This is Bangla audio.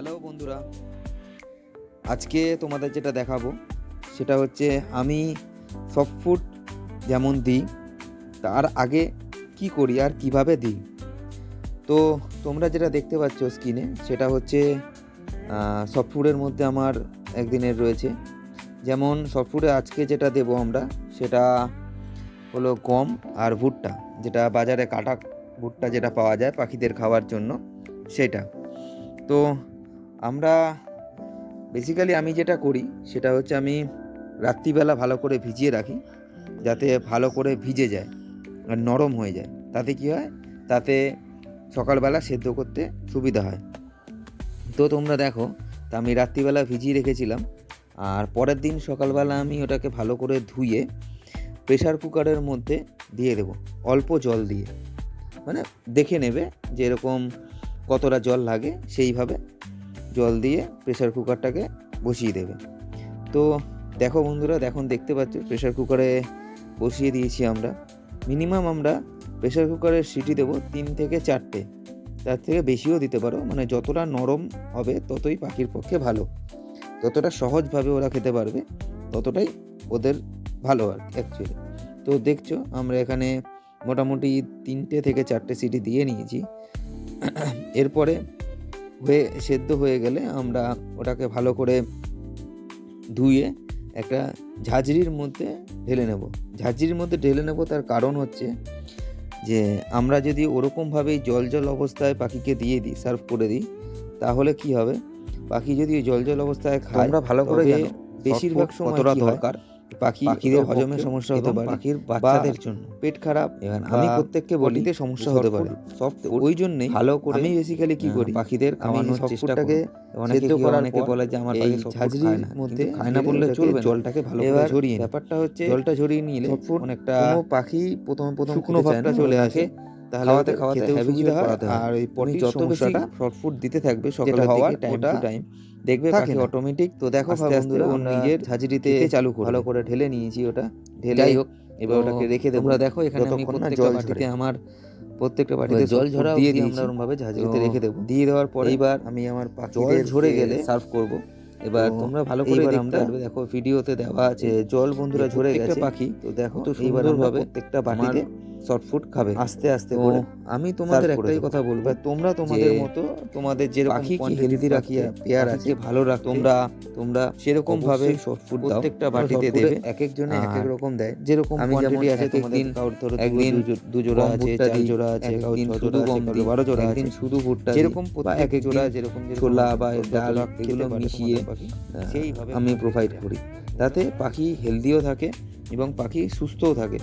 হ্যালো বন্ধুরা, আজকে তোমাদের যেটা দেখাবো, সেটা হচ্ছে আমি সফট ফুড যেমন দিই, তার আগে কি করি আর কীভাবে দিই। তো তোমরা যেটা দেখতে পাচ্ছ স্ক্রিনে সেটা হচ্ছে সফট ফুডের মধ্যে আমার একদিনের রয়েছে। যেমন সফট ফুডে আজকে যেটা দেবো আমরা, সেটা হলো গম আর ভুট্টা, যেটা বাজারে কাটা ভুট্টা যেটা পাওয়া যায় পাখিদের খাওয়ার জন্য, সেটা। তো আমরা বেসিক্যালি আমি যেটা করি, সেটা হচ্ছে আমি রাত্রিবেলা ভালো করে ভিজিয়ে রাখি, যাতে ভালো করে ভিজে যায় আর নরম হয়ে যায়। তাতে কি হয়? তাতে সকালবেলা সেদ্ধ করতে সুবিধা হয়। তো তোমরা দেখো, তা আমি রাত্রিবেলা ভিজিয়ে রেখেছিলাম আর পরের দিন সকালবেলা আমি ওটাকে ভালো করে ধুয়ে প্রেশার কুকারের মধ্যে দিয়ে দেবো, অল্প জল দিয়ে। মানে দেখে নেবে যে এরকম কতটা জল লাগে সেইভাবে। জল দিয়ে প্রেশার কুকারটাকে বসিয়ে দেবে। তো দেখো বন্ধুরা, এখন দেখতে পাচ্ছ প্রেশার কুকারে বসিয়ে দিয়েছি আমরা। মিনিমাম আমরা প্রেশার কুকারের সিটি দেবো তিন থেকে চারটে। তার থেকে বেশিও দিতে পারো মানে যতটা নরম হবে ততই পাখির পক্ষে ভালো। যতটা সহজভাবে ওরা খেতে পারবে, ততটাই ওদের ভালো আর অ্যাকচুয়ালি তো দেখছ, আমরা এখানে মোটামুটি তিনটে থেকে চারটে সিটি দিয়ে নিয়েছি। এরপরে হয়ে সেদ্ধ হয়ে গেলে আমরা ওটাকে ভালো করে ধুয়ে একটা ঝাঁঝরির মধ্যে ঢেলে নেব। ঝাঁঝরির মধ্যে ঢেলে নেব তার কারণ হচ্ছে যে আমরা যদি ওরকমভাবেই জল জল অবস্থায় পাখিকে দিয়ে দিই সার্ভ করে দিই তাহলে কি হবে? পাখি যদি জল জল অবস্থায় খায় তোমরা ভালো করে বেশিরভাগ সময় দরকার? পাখি পাখিদের পক্ষে সমস্যা হতে পারে। পাখির বাচ্চাদের জন্য। পেট খারাপ এবার আমি প্রত্যেককে বলি বডিতে সমস্যা হতে পারে। food ওই জন্যই ভালো করে আমি বেসিক্যালি কি করি? পাখিদের খাওয়ানোর soft চেষ্টা অনেকে সেদ্ধ করার অনেকে বলে যে আমার এই ঝাঁঝরির মধ্যে খায় না। বললে চলবে জলটাকে ভালো করে ঝরিয়ে ব্যাপারটা হচ্ছে জলটা ঝরিয়ে নিলে অনেকটা পাখি প্রথম প্রথম শুকনো ভাবটা চলে আসে। তাহলে খাওয়াতে খাওয়াতে সুবিধা হয়। আর ওই পটির সমস্যাটা দিতে থাকবে যেটা সকালের হওয়ার টাইম টু টাইম দেখবে পাখি অটোমেটিক তো দেখো আস্তে আস্তে নিজের ঝাঁঝরিতে চালু করবে। ভালো করে ঢেলে নিয়েছি ওটা। ঢেলে হোক এবার ওটাকে রেখে দেবো। দেখো এখানে আমি প্রত্যেকটা জল বাটিতে আমার প্রত্যেকটা বাটিতে জল ঝরা দিয়ে অবধি আমরা ওরমভাবে ঝাঁঝরিতে রেখে দেবো। দিয়ে দেওয়ার পরে এইবার আমি আমার জল ঝরে গেলে সার্ভ করব। এবার তোমরা ভালো করে দেখতে আমরা পারবে। দেখো ভিডিওতে দেওয়া আছে জল বন্ধুরা ঝরে গেছে। পাখি তো দেখো তো সুন্দরভাবে প্রত্যেকটা বাটিতে শর্ট ফুড খাবে। আস্তে আস্তে করে আমি তোমাদের একটাই কথা বলব তোমরা তোমাদের মতো তোমাদের যেরকম পাখি কি হেলদি রাখি পেয়ার আছে ভালো রাখ তোমরা তোমরা সেরকম ভাবে শর্ট ফুড প্রত্যেকটা বাটিতে দেবে। এক একজনে এক এক রকম দেয়। যেরকম আমি যেমন আছে তোমাদের একদিন ধরো একদিন দু জোড়া আছে চার জোড়া আছে একদিন ছ শুধু জোড়া আছে দিই, বারো জোড়া আছে। একদিন শুধু ভুট্টা যেরকম এক এক জোড়া যেরকম ছোলা বা ডাল এগুলো মিশিয়ে সেইভাবে আমি প্রোভাইড করি। তাতে পাখি হেলদিও থাকে এবং পাখি সুস্থও থাকে।